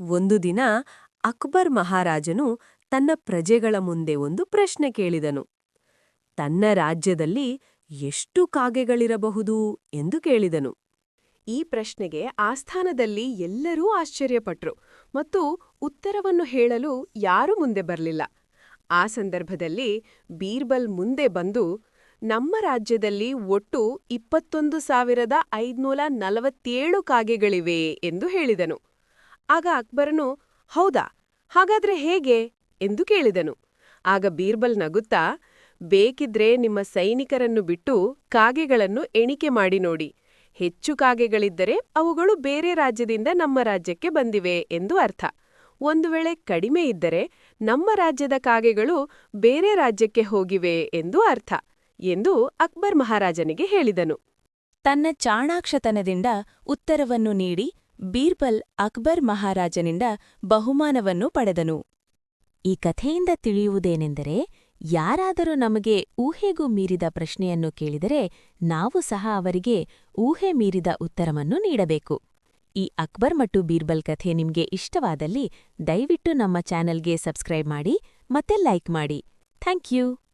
ಒಂದು ದಿನ ಅಕ್ಬರ್ ಮಹಾರಾಜನು ತನ್ನ ಪ್ರಜೆಗಳ ಮುಂದೆ ಒಂದು ಪ್ರಶ್ನೆ ಕೇಳಿದನು. ತನ್ನ ರಾಜ್ಯದಲ್ಲಿ ಎಷ್ಟು ಕಾಗೆಗಳಿರಬಹುದು ಎಂದು ಕೇಳಿದನು. ಈ ಪ್ರಶ್ನೆಗೆ ಆಸ್ಥಾನದಲ್ಲಿ ಎಲ್ಲರೂ ಆಶ್ಚರ್ಯಪಟ್ರು ಮತ್ತು ಉತ್ತರವನ್ನು ಹೇಳಲು ಯಾರೂ ಮುಂದೆ ಬರಲಿಲ್ಲ. ಆ ಸಂದರ್ಭದಲ್ಲಿ ಬೀರ್ಬಲ್ ಮುಂದೆ ಬಂದು, ನಮ್ಮ ರಾಜ್ಯದಲ್ಲಿ ಒಟ್ಟು ಇಪ್ಪತ್ತೊಂದು ಸಾವಿರದ ಐದುನೂರ ನಲವತ್ತೇಳು ಕಾಗೆಗಳಿವೆ ಎಂದು ಹೇಳಿದನು. ಆಗ ಅಕ್ಬರನು, ಹೌದಾ? ಹಾಗಾದ್ರೆ ಹೇಗೆ? ಎಂದು ಕೇಳಿದನು. ಆಗ ಬೀರ್ಬಲ್ ನಗುತ್ತಾ, ಬೇಕಿದ್ರೆ ನಿಮ್ಮ ಸೈನಿಕರನ್ನು ಬಿಟ್ಟು ಕಾಗೆಗಳನ್ನು ಎಣಿಕೆ ಮಾಡಿ ನೋಡಿ. ಹೆಚ್ಚು ಕಾಗೆಗಳಿದ್ದರೆ ಅವುಗಳು ಬೇರೆ ರಾಜ್ಯದಿಂದ ನಮ್ಮ ರಾಜ್ಯಕ್ಕೆ ಬಂದಿವೆ ಎಂದು ಅರ್ಥ. ಒಂದು ವೇಳೆ ಕಡಿಮೆ ಇದ್ದರೆ ನಮ್ಮ ರಾಜ್ಯದ ಕಾಗೆಗಳು ಬೇರೆ ರಾಜ್ಯಕ್ಕೆ ಹೋಗಿವೆ ಎಂದು ಅರ್ಥ ಎಂದು ಅಕ್ಬರ್ ಮಹಾರಾಜನಿಗೆ ಹೇಳಿದನು. ತನ್ನ ಚಾಣಾಕ್ಷತನದಿಂದ ಉತ್ತರವನ್ನು ನೀಡಿ ಬೀರ್ಬಲ್ ಅಕ್ಬರ್ ಮಹಾರಾಜನಿಂದ ಬಹುಮಾನವನ್ನು ಪಡೆದನು. ಈ ಕಥೆಯಿಂದ ತಿಳಿಯುವುದೇನೆಂದರೆ, ಯಾರಾದರೂ ನಮಗೆ ಊಹೆಗೂ ಮೀರಿದ ಪ್ರಶ್ನೆಯನ್ನು ಕೇಳಿದರೆ, ನಾವು ಸಹ ಅವರಿಗೆ ಊಹೆ ಮೀರಿದ ಉತ್ತರವನ್ನು ನೀಡಬೇಕು. ಈ ಅಕ್ಬರ್ ಮತ್ತು ಬೀರ್ಬಲ್ ಕಥೆ ನಿಮ್ಗೆ ಇಷ್ಟವಾದಲ್ಲಿ ದಯವಿಟ್ಟು ನಮ್ಮ ಚಾನೆಲ್ಗೆ ಸಬ್ಸ್ಕ್ರೈಬ್ ಮಾಡಿ ಮತ್ತೆ ಲೈಕ್ ಮಾಡಿ. Thank you!